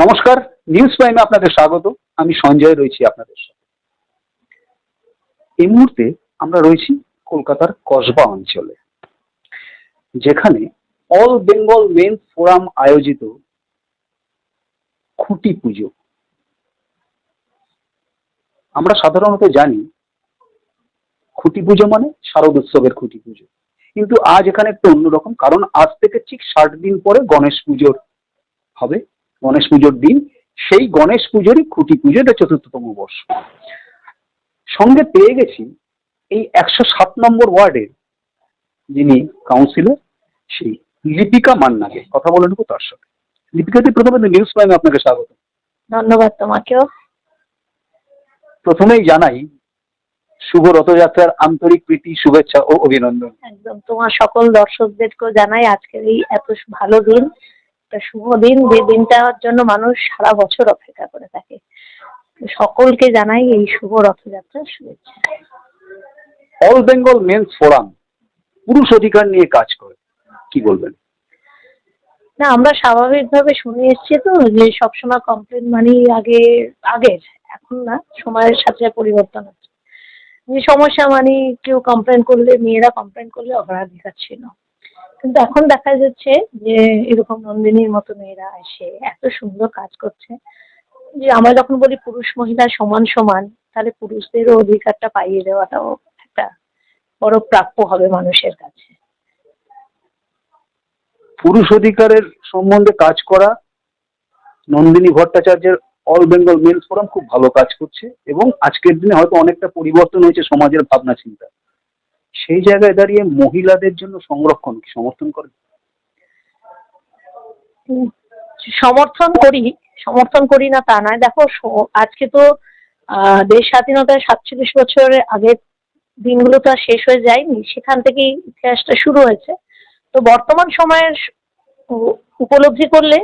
নমস্কার নিউজ প্রাইমে আপনাদের স্বাগত। আমি সঞ্জয় রয়েছি আপনাদের সাথে। এই মুহূর্তে আমরা রয়েছি কলকাতার কসবা অঞ্চলে, যেখানে অল বেঙ্গল মেন ফোরাম আয়োজিত খুঁটি পুজো। আমরা সাধারণত জানি খুঁটি পুজো মানে শারদ উৎসবের খুঁটি পুজো। কিন্তু আজ এখানে একটু অন্যরকম, কারণ আজ থেকে ঠিক ষাট দিন পরে গণেশ পুজোর হবে। গণেশ পুজোর দিন সেই গণেশ পুজোরই খুঁটি পুজো এটা চতুর্থতম বর্ষ। সঙ্গে পেয়ে গেছি এই একশো সাত নম্বর ওয়ার্ডের যিনি কাউন্সিলর সেই লিপিকা মান্নাকে। কথা বলে নেব তার সাথে। লিপিকাতে প্রথমে নিউজ প্রাইমে আপনাকে স্বাগত। ধন্যবাদ তোমাকেও। প্রথমেই জানাই শুভ রথযাত্রার আন্তরিক প্রীতি শুভেচ্ছা ও অভিনন্দন। একদম তোমার সকল দর্শকদেরকেও জানাই আজকের এই এত ভালো দিন। একটা শুভ দিন যে দিনটার জন্য মানুষ সারা বছর অপেক্ষা করে থাকে। সকলকে জানাই এই শুভ রথযাত্রার শুভেচ্ছা। অল বেঙ্গল মেন্স ফোরাম পুরুষ অধিকার নিয়ে কাজ করে। কি বলবেন? না আমরা স্বাভাবিকভাবে শুনে এসছি তো যে সবসময় কমপ্লেন মানি আগে আগের এখন না সময়ের সাথে পরিবর্তন হচ্ছে। যে সমস্যা মানে কেউ কমপ্লেন করলে মেয়েরা কমপ্লেন করলে অগ্রাধিকার ছিল। কিন্তু এখন দেখা যাচ্ছে যে এরকম নন্দিনীর মতো মেয়েরা এসে এত সুন্দর কাজ করছে যে আমরা যখন বলি পুরুষ মহিলা সমান সমান, তাহলে পুরুষদেরও অধিকারটা পাইয়ে দেওয়াটাও একটা বড় প্রাপ্য হবে মানুষের কাছে। পুরুষ অধিকারের সম্বন্ধে কাজ করা নন্দিনী ভট্টাচার্যের অল বেঙ্গল মেন্স ফোরাম খুব ভালো কাজ করছে এবং আজকের দিনে হয়তো অনেকটা পরিবর্তন হয়েছে সমাজের ভাবনা চিন্তা সেই জায়গায় দাঁড়িয়ে মহিলাদের জন্য সংরক্ষণ কি সমর্থন করে সমর্থন করি সমর্থন করি না তা নয়। দেখো আজকে তো দেশ স্বাধীনতার সাতচল্লিশ বছরের আগের দিনগুলো তো আর শেষ হয়ে যায়নি। সেখান থেকেই ইতিহাসটা শুরু হয়েছে। তো বর্তমান সময়ের উপলব্ধি করলে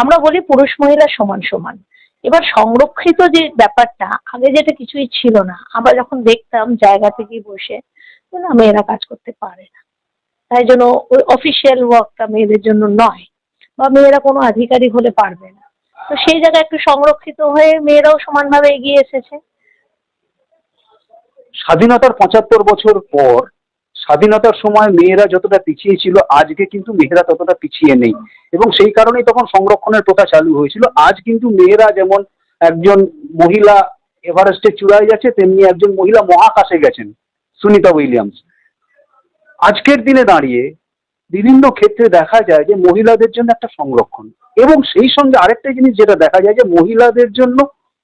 আমরা বলি পুরুষ মহিলা সমান সমান। এবার সংরক্ষিত যে ব্যাপারটা, আগে যেটা কিছুই ছিল না, আমরা যখন দেখতাম জায়গা থেকে বসে না, মেয়েরা কাজ করতে পারে না। তাই জন্য ওই অফিসিয়াল ওয়ার্কটা মেয়েদের জন্য নয়। বা মেয়েরা কোনো আধিকারিক হলে পারবে না। তো সেই জায়গায় একটু সংরক্ষিত হয়ে মেয়েরাও সমানভাবে এগিয়ে এসেছে। স্বাধীনতার পঁচাত্তর বছর পর, স্বাধীনতার সময় মেয়েরা যতটা পিছিয়ে ছিল, আজকে কিন্তু মেয়েরা ততটা পিছিয়ে নেই। এবং সেই কারণেই তখন সংরক্ষণের প্রথা চালু হয়েছিল। আজ কিন্তু মেয়েরা যেমন একজন মহিলা এভারেস্টের চূড়ায় গেছে তেমনি একজন মহিলা মহাকাশে গেছেন। সুনিতা উইলিয়ামস। আজকের দিনে দাঁড়িয়ে বিভিন্ন ক্ষেত্রে দেখা যায় যে মহিলাদের জন্য একটা সংরক্ষণ এবং সেই সঙ্গে আরেকটা জিনিস যেটা দেখা যায় যে মহিলাদের জন্য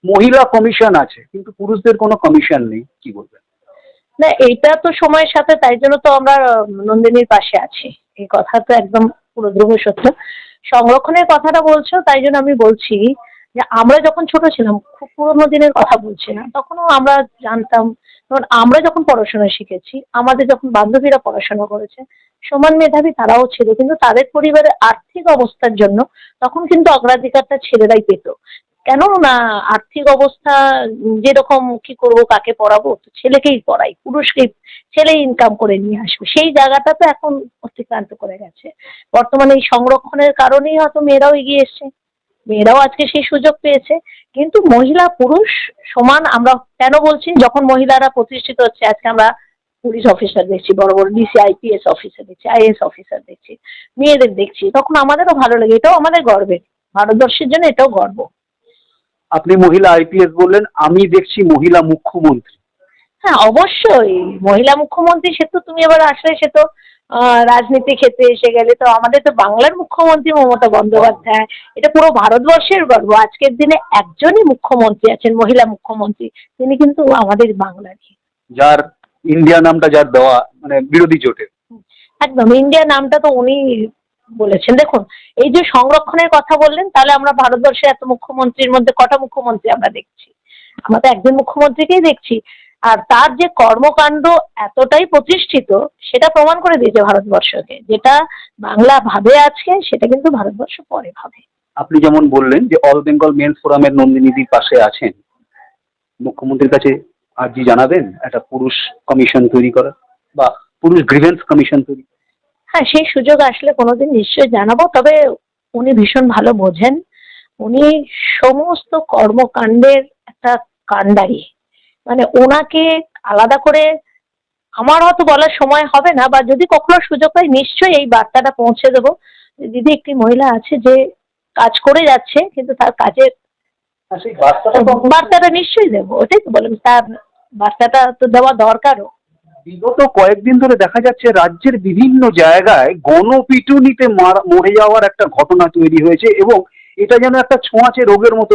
মহিলা কমিশন আছে, কিন্তু পুরুষদের কোনো কমিশন নেই, কি বলবেন? না, এইটা তো সময়ের সাথে, তাই জন্য তো আমরা নন্দিনীর পাশে আছি। এই কথা তো একদম পুরো সত্য। সংরক্ষণের কথাটা বলছো, তাই জন্য আমি বলছি যে আমরা যখন ছোট ছিলাম, খুব পুরোনো দিনের কথা বলছি না। তখনও আমরা জানতাম কারণ আমরা যখন পড়াশোনা শিখেছি, আমাদের যখন বান্ধবীরা পড়াশোনা করেছে, সমান মেধাবী তারাও ছিল, কিন্তু তাদের পরিবারের আর্থিক অবস্থার জন্য তখন কিন্তু অগ্রাধিকারটা ছেলেরাই পেত। কেন না আর্থিক অবস্থা যেরকম কি করব, কাকে পড়াবো, তো ছেলেকেই পড়াই পুরুষকেই ছেলে ইনকাম করে নিয়ে আসবে। সেই জায়গাটা তো এখন অতিক্রান্ত করে গেছে। বর্তমানে এই সংরক্ষণের কারণেই হয়তো মেয়েরাও এগিয়ে এসছে। মেয়েরাও আজকে সেই সুযোগ পেয়েছে। কিন্তু মহিলা পুরুষ সমান আমরা কেন বলছি? যখন মহিলারা প্রতিষ্ঠিত হচ্ছে আজকে আমরা পুলিশ অফিসার দেখছি বড় বড় ডিসি আইপিএস অফিসার দেখছি আইএস অফিসার দেখছি মেয়েদের দেখছি তখন আমাদেরও ভালো লাগে এটাও আমাদের গর্বের। ভারতবর্ষের জন্য এটাও গর্ব। আপনি মহিলা আইপিএস বললেন আমি দেখছি মহিলা মুখ্যমন্ত্রী। হ্যাঁ অবশ্যই। মহিলা মুখ্যমন্ত্রী সে তো তুমি এবার আসলে সে তো রাজনীতি ক্ষেত্রে এসে গেলে তো আমাদের তো বাংলার মুখ্যমন্ত্রী মমতা বন্দ্যোপাধ্যায়। এটা পুরো ভারতবর্ষের গর্ব। আজকের দিনে একজনই মুখ্যমন্ত্রী আছেন মহিলা মুখ্যমন্ত্রী। তিনি কিন্তু আমাদের বাংলারই। যার ইন্ডিয়া নামটা যার দেওয়া মানে বিরোধী জোটের। একদম ইন্ডিয়া নামটা তো উনি বলেছেন। দেখুন এই যে সংরক্ষণের কথা বললেন তাহলে আমরা ভারতবর্ষে এত মুখ্যমন্ত্রীর মধ্যে কটা মুখ্যমন্ত্রী আমরা দেখছি? আমরা তো একজন মুখ্যমন্ত্রীকেই দেখছি। আর তার যে কর্মকাণ্ড এতটাই প্রতিষ্ঠিত সেটা প্রমাণ করে দিয়েছে ভারতবর্ষকে। যেটা বাংলা ভাবে আজকে সেটা কিন্তু ভারতবর্ষ পরে ভাবে। আপনি যেমন বললেন যে অল বেঙ্গল মেন্স ফোরামের নন্দিনীদির পাশে আছেন মুখ্যমন্ত্রীর কাছে আর্জি জানাবেন? একটা পুরুষ কমিশন তৈরি করা বা পুরুষ গ্রিভেন্স কমিশন তৈরি হ্যাঁ সেই সুযোগ আসলে কোনোদিন নিশ্চয়ই জানাব তবে উনি ভীষণ ভালো বোঝেন। উনি সমস্ত কর্মকাণ্ডের একটা কাণ্ডারি। মানে ওনাকে আলাদা করে আমার হয়তো বলার সময় হবে না বা যদি কখনো সুযোগ পাই নিশ্চয়ই এই বার্তাটা পৌঁছে দেবো। দিদি একটি মহিলা আছে যে কাজ করে যাচ্ছে কিন্তু তার কাজের বার্তাটা নিশ্চয়ই দেবো ওটাই তো বললাম তার বার্তাটা তো দেওয়া দরকারও। বিগত কয়েকদিন ধরে দেখা যাচ্ছে রাজ্যের বিভিন্ন জায়গায় গণপিটুনিতে মারা মরে যাওয়ার একটা ঘটনা তৈরি হয়েছে এবং এটা যেন একটা ছোঁয়াচে রোগের মতো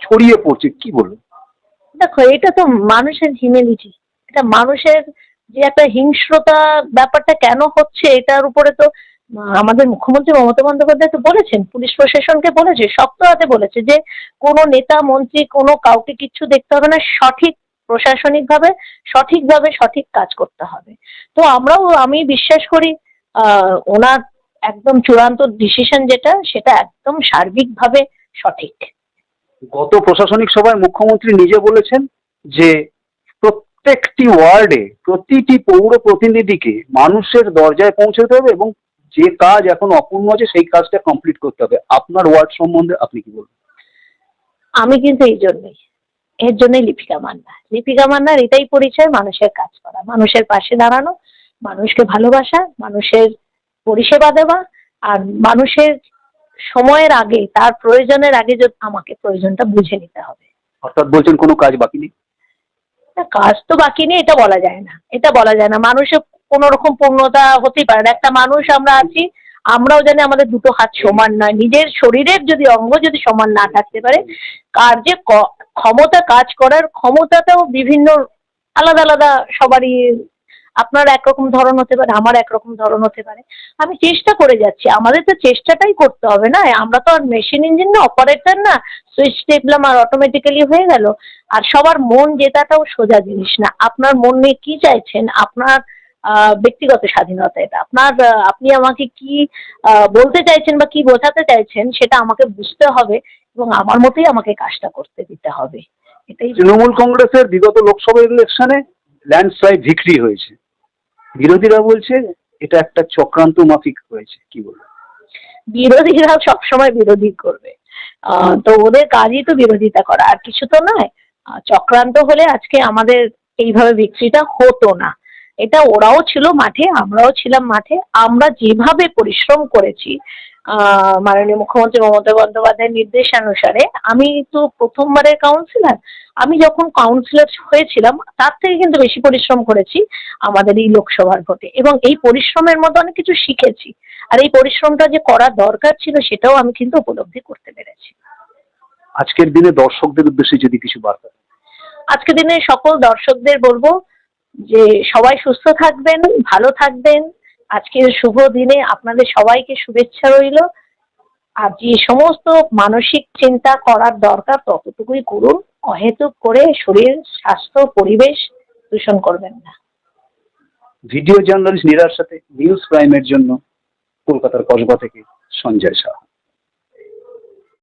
ছড়িয়ে পড়ছে কি বলব দেখো, এটা তো মানুষের হিউম্যানিটি এটা মানুষের যে একটা হিংস্রতা ব্যাপারটা কেন হচ্ছে, এটার উপরে তো আমাদের মুখ্যমন্ত্রী মমতা বন্দ্যোপাধ্যায় তো বলেছেন, পুলিশ প্রশাসনকে বলেছে শক্ত হাতে বলেছে যে কোনো নেতা, মন্ত্রী, কোনো কাউকে কিচ্ছু দেখতে হবে না, সঠিক প্রশাসনিকভাবে, সঠিকভাবে সঠিক কাজ করতে হবে। তো আমরাও, আমি বিশ্বাস করি ওনার একদম চূড়ান্ত ডিসিশন যেটা, সেটা একদম সার্বিকভাবে সঠিক। গত প্রশাসনিক সভায় মুখ্যমন্ত্রী নিজে বলেছেন যে প্রত্যেকটি ওয়ার্ডে প্রতিটি পৌর প্রতিনিধিকে মানুষের দরজায় পৌঁছতে হবে এবং যে কাজ এখন অপূর্ণ আছে সেই কাজটা কমপ্লিট করতে হবে। আপনার ওয়ার্ড সম্বন্ধে আপনি কি বলবেন? আমি কিন্তু এই জন্যই, এর জন্যই লিপিকা মান্না। লিপিকা মান্নার এটাই পরিচয়, মানুষের কাজ করা, মানুষের পাশে দাঁড়ানো, মানুষকে ভালোবাসা, মানুষের পরিষেবা দেওয়া আর মানুষের সময়ের আগে তার প্রয়োজনের আগে যদি আমাকে প্রয়োজনটা বুঝে নিতে হবে। অর্থাৎ বলছেন কোনো কাজ বাকি নেই? না, কাজ তো বাকি নেই এটা বলা যায় না। এটা বলা যায় না। মানুষের কোনো রকম পূর্ণতা হতেই পারে না। একটা মানুষ আমরা আছি আমরাও জানি আমাদের দুটো হাত সমান নয়। নিজের শরীরের যদি অঙ্গ যদি সমান না থাকতে পারে কার্যে ক্ষমতা কাজ করার ক্ষমতাটাও বিভিন্ন আলাদা আলাদা সবারই আপনার একরকম ধরন হতে পারে, আমার একরকম ধরন হতে পারে। আমি চেষ্টা করে যাচ্ছি। আমাদের তো চেষ্টাটাই করতে হবে না? আমরা তো আর মেশিন ইঞ্জিন না অপারেটর না সুইচ টিপলাম আর অটোমেটিক্যালি হয়ে গেল। আর সবার মন জেতাটাও সোজা জিনিস না। আপনার মন নিয়ে কি চাইছেন? আপনার ব্যক্তিগত স্বাধীনতা এটা। আপনার আপনি আমাকে কি বলতে চাইছেন বা কি বোঝাতে চাইছেন সেটা আমাকে বুঝতে হবে এবং আমার মতোই আমাকে কাজটা করতে দিতে হবে। এটাই তৃণমূল কংগ্রেসের বিগত লোকসভা ইলেকশনে ল্যান্ডস্লাইড ভিক্রি হয়েছে। বিরোধীরা বলছে এটা একটা চক্রান্ত মাফিক হয়েছে কি বলব? বিরোধীরা সবসময় বিরোধী করবে। তো ওদের কাজই তো বিরোধিতা করা, আর কিছু তো নয়। চক্রান্ত হলে আজকে আমাদের এইভাবে বিক্রিটা হতো না। এটা ওরাও ছিল মাঠে, আমরাও ছিলাম মাঠে। আমরা যেভাবে পরিশ্রম করেছি মাননীয় মুখ্যমন্ত্রী মমতা বন্দ্যোপাধ্যায়ের নির্দেশানুসারে আমি তো প্রথমবারের কাউন্সিলর আমি যখন কাউন্সিলর হয়েছিলাম তার থেকে কিন্তু বেশি পরিশ্রম করেছি আমাদের এই লোকসভার ভোটে। এবং এই পরিশ্রমের মধ্যে অনেক কিছু শিখেছি। আর এই পরিশ্রমটা যে করা দরকার ছিল সেটাও আমি কিন্তু উপলব্ধি করতে পেরেছি। আজকের দিনে দর্শকদের উদ্দেশ্যে যদি কিছু বার্তা আজকের দিনে সকল দর্শকদের বলব যে সবাই সুস্থ থাকবেন ভালো থাকবেন আজকের শুভ দিনে আপনাদের সবাইকে শুভেচ্ছা রইল। আর যে সমস্ত মানসিক চিন্তা করার দরকার, ততটুকুই করুন। অহেতুক করে শরীর, স্বাস্থ্য, পরিবেশ দূষণ করবেন না। ভিডিও জার্নালিস্ট নীরার সাথে নিউজ প্রাইমের জন্য কলকাতার কসবা থেকে সঞ্জয় সাহা।